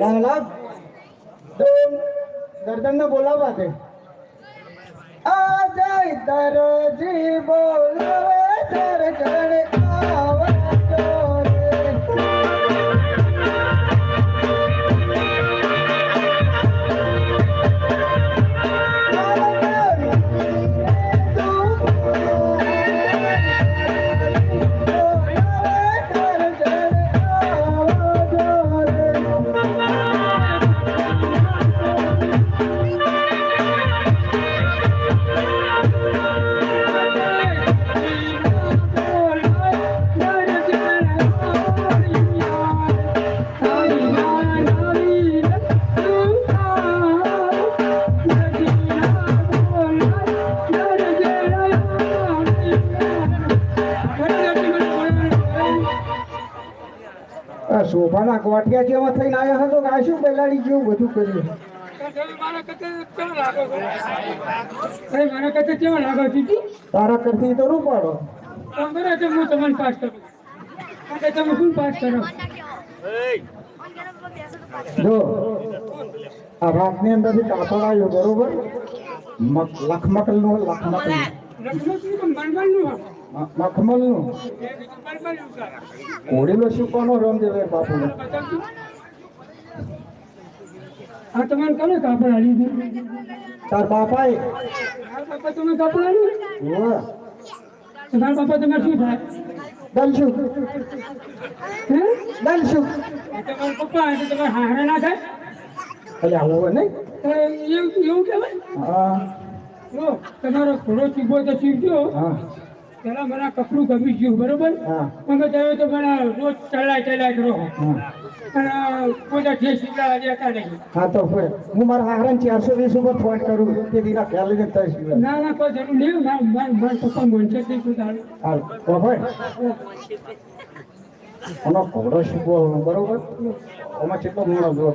લાલા તું ગરદન બોલાવા દે. આ જય દરજી બોલવે દરગણે શોભાના કોટિયા જેવા થઈને આવ્યા હતો કે આ શું બેલાડી જેવું બધું કર્યું કેવા તારા કરતી તો રૂ પાડો. બરાબર છે હું તમને પાસ કરું. તમે શું પાસ કરો? જો આ રાતની અંદરથી કાપડ આવ્યો બરોબર? મક- લખમકલ. નું લખમકલનું બનવાનું સારા શું કોનો રમ દેવે બાપુ આ તમારે કોને કાપડ આલી દીધું? તાર બાપાએ. બાપા તમે કાપડ આલ્યું હોવે. તમારા બાપા તમે શું થાય? દલશું હે? દલશું તમારા પપ્પા એટલે તમારે હારે ના થાય? અલ્યા હોવે નહીં. એવું એવું કહેવાય? હા. તમારો ઘોડો ચીબો તો ચીબજો. હા. પેલા મને કપડું ગમી ગયું બરોબર? હા. તમે તમે તો મને રોજ ચલાય ચલાય કરો અને કોઈ જે સીધા દેતા નહીં. હા તો હું મારા હારણ ચારસો વીસ ઉપર ફોન કરું તે દીના ખ્યાલ તઈ ના ના કોઈ જરૂર નહીં. ના માર માર પપ્પા જ. હાલ બાપા આનો ઘોડો શીખવો બરોબર? આમાં કેટલો જોવો.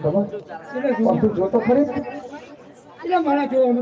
તું જોતો ખરી? એટલે મારા જોવો અમે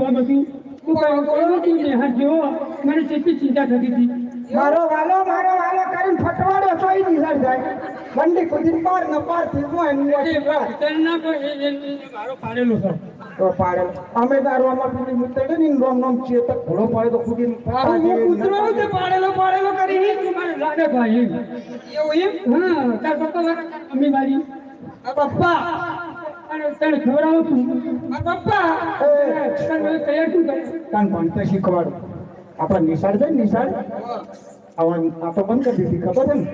કોમ હતું જેવો? મને કેટલી ચિંતા થતી હતી. મારો વાલો મારો વાલો કરીને ફટવાડો તોય નિહાળ જાય. બંડી કુદીન પાર ન પારથી હું એની એ વાત. તરના એ- એ- એ મારો પાડેલો સર તો પાડેલ. અમે તારો આમાં પેલી મુતડે ની રોમ રોમ છીએ તો ઘોડો પાડે તો કુદીન પાર હું કૂતરો તે પાડેલો પાડેલો કરી મારે લાગે ભાઈ. એવું એમ? હા તાર પપ્પા અમે મારી. આ પપ્પા શીખવાડો. આપણે નિશાળ છે ને નિશાળ? હવે આ તો બંધ કરી દીધી ખબર છે ને?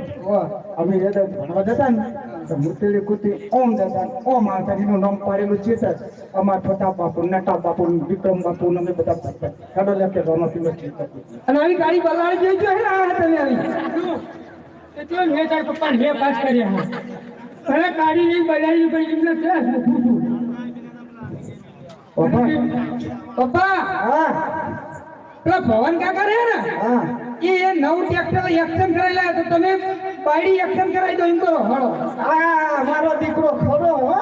અમે જતા ભણવા જતા ને મૂર્તિ કુતી ઓમ નામ પાડેલું ચેતર અમાર છોટા બાપુ નટા બાપુ વિક્રમ બાપુ અમે બધા કાઢો લે કે રોનો પીલો ચેતર અને આવી ગાડી બગાડી જોઈ જો હે આ તમે આવી. એટલે મેં તાર પપ્પા ને પાસ કર્યા. હવે કાઢી નહીં બગાડી ભાઈ તમને ક્યાં પપ્પા. પપ્પા. હા. પેલા ભવન કાકા કરે ને? હા. એ એ નવ ટ્રેક્ટર એક્શન કરાયેલા તો તમે પાડી એક્શન કરાવી દો એમ કરો હળો આ મારો દીકરો ખરો હો.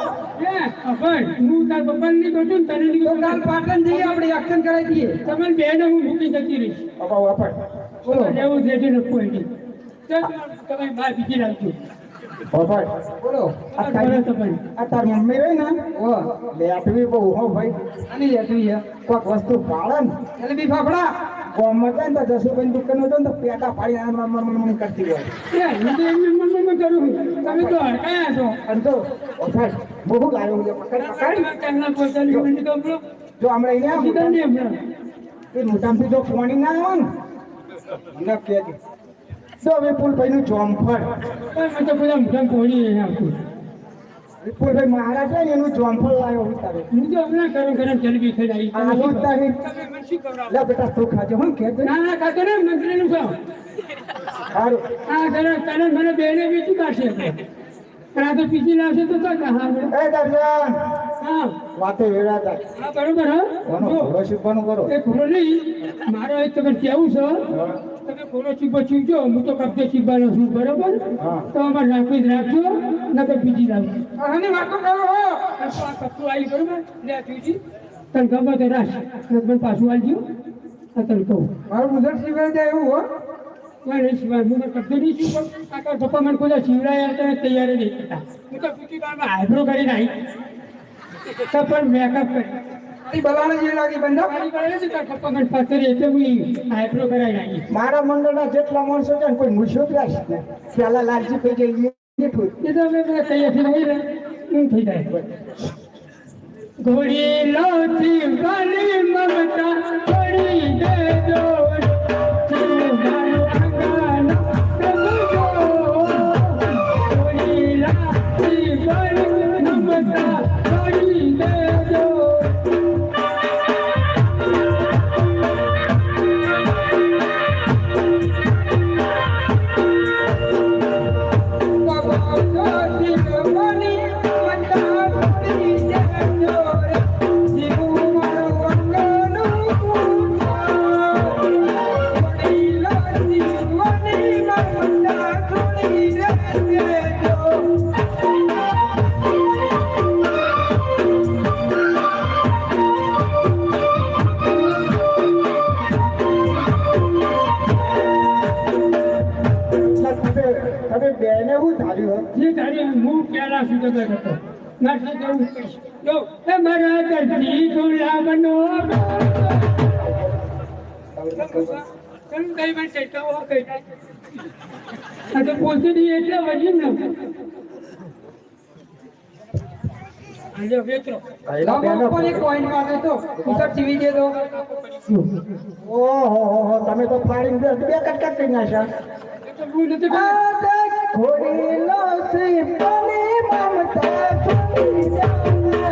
તાર પપ્પાને નહીં કહું છું તને નહીં કાલ પાટણ જઈએ આપણે એક્શન કરાવી દઈએ. તમને બેને હું મૂકી જતી રહીશ. બોલો. એવું જેથી નથી કોઈ નહીં. તમે બહાર બીજી રાખજો. બોલો. આ તારી તમારી આ તાર મમ્મી રહી ને? ઓ લેટવી બહુ. હો ભાઈ આની લેટવી હે વસ્તુ ને? ફાફડા. ગામમાં જાય ને તો જસુભાઈ દુકાન હતો ને તો પેટા પાડી આમ આમ આમ આમ કરતી હોય. એ હું તો એમને મમ્મી કરું તમે તો હડકાયા છો. અને તો વાપર બહુ લાવ્યો છે. પકડ પકડ કાલના પોતાની મિનિટ તો જો હમણાં અહીંયા કીધા મોટા- નહીં હમણાં એ મોટામાંથી જો પાણી ના આવે ને? કહેજે તો વિપુલભાઈ નું જોમફળ. પણ તો મોઢા પોણી નહીં આવતું. વિપુલભાઈ મહારાજ છે ને એનું જોમફળ લાવ્યો ઉતારે હું તો હમણાં ગરમ ગરમ જલેબી ખાઈ આવી આલુ ખવડાવો? લે બેટા તું ખાજે. હું કે ના ના ખાતો ને મંત્રીનું ખાવ. સારું આ તને તને મને બેને બીજું કાઢશે પણ આ તો પીછી લાવશે તો તો હા એ દર્શન હા. વાતે વેળા તા. હા બરોબર હા. ઘોડો શીખવાનું કરો? એ ઘોડો નહીં. મારો એક તમે કેવું છે. તમે ઘોડો ચીબો ચીવજો હું તો કબજે ચીબાનો છું બરોબર? તો અમારે રાખવી જ રાખજો નકર બીજી લાવજો આની વાતો કરો હો. કપડું આવી બરોબર લે ચૂજી તને ગમે તો રાખ મને પાછું આવજો તને કહું. મારું મુજબ સિવાય જાય એવું હો. પણ પપ્પા મને કોઈ શિવરાયા તૈયાર નહીં થતા હું તો આઈબ્રો કરીને આવી તો પણ મેકઅપ કરી. બલાને જે લાગી બંધો મારી પાસે છે તારા પપ્પા મને એટલે હું આઈબ્રો કરાવી આવી મારા મંડળના જેટલા માણસો છે કોઈ મૂછો જ રાખશે ને પેલા લાલજી થઈ ગઈ એ તો હું થઈ જાય. ઘોડી નથી વાલી મમતા પડી દેજો. તું શું ધાર્યું હે? જે હું પેલા સુધી કરતો. નથી જવું જો એ મારા દર્દી ગુલાબનો ચલ કઈ પણ ચેતાવો કઈ આ તો બોલતી એટલે વજી ને આજે મારે તો ઉસર ટીવી દે ઓહો તમે તો ફાડીને બે બે કટકા કરી નાખ્યા. તો હું નથી ઘોડી લોસી બની મમતા છોડી જાના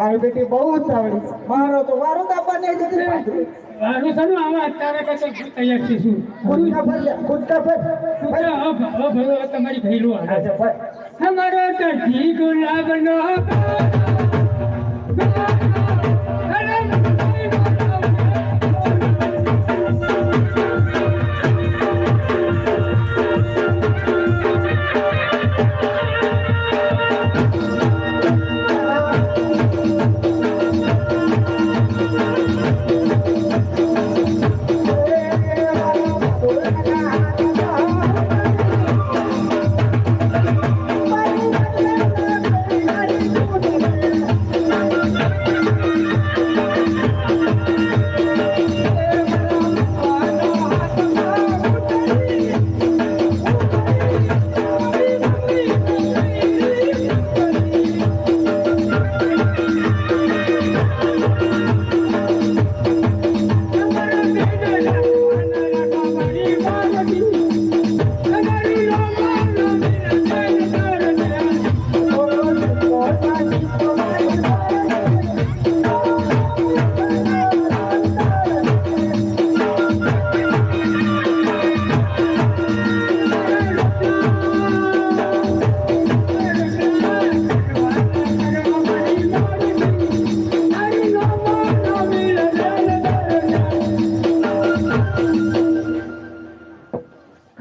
મારી બેટી બહુ ઉતાવળી મારો તો વારો કાપવાની દીકરી નથી વારો આવા? અત્યારે કશે તૈયાર છે શું? કુદકા પર કુદકા પર કુદકા ભલો ભલો તમારી ભઈલો આ છે પર અમારો તો ઢી ગુલાબ નો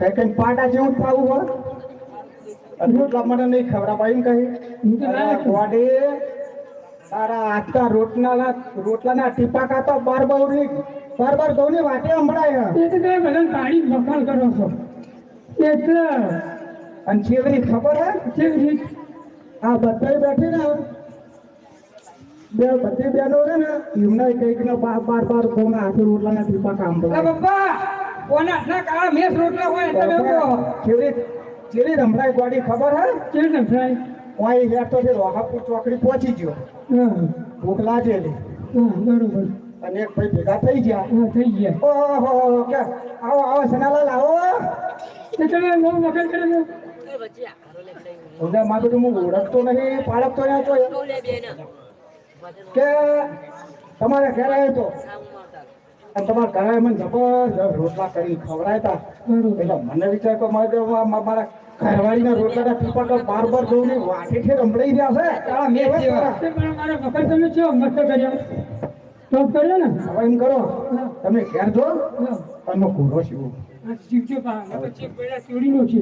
એ કઈ પાટા જેવું થવું હોય. રોટલા મને નહીં ખવડાવાય એમ કહી. હું તો ના અરે ગોડે, તારા આજના રોટલાના રોટલાના ટીપાકા તો બાર બહુની બાર બાર બહુની વાટે સંભળાય એ તો તમે બધા પાણી વખાણ કરો છો. એટલે અને ચેવરી ખબર હે? કેવી રીત આ બધાય બેઠી ને બે બધી બેનો છે ને એમના કંઈક નો બાર બાર બાર બહુના હાથે રોટલાના ટીપા કામ કરે પપ્પા! કોના? હાથના કાળા મેસ રોટલા હોય તમે કહો કેવી કેવી રમડાય ગોડી ખબર હે? કેવી રીતે કોઈ ઓય હેઠો છે રોહાપુર ચોકડી પહોંચી ગયો. ભૂખ લાગેલી બરોબર. અને એક ભાઈ ભેગા થઈ ગયા. થઈ ગયા. ઓહો કે આવો આવો સનાલાલ આવો. તો તમે બહુ વખત કરે ઓલા માં બધું હું ઓળખતો નહીં પાળકતો નહીં તો કે તમારે ઘેર આવ્યો તો? તમારા ઘરે મને જબરજસ્ત રોટલા કરી ખવડાયતા એટલે મને વિચાર કે મારે ઘરવાળીના રોટલાના ટીપા તો બાર બાર જોઉં ને વાટેથી રમડાઈ રહ્યા છે. મારા વખત તમે છો મસ્ત કર્યો? ટોપ કર્યો ને? હવે એમ કરો તમે ઘેર જો તમે અને ઘોડો શીવો. શીવજો પા નકર ચેક ચોરીનો છે.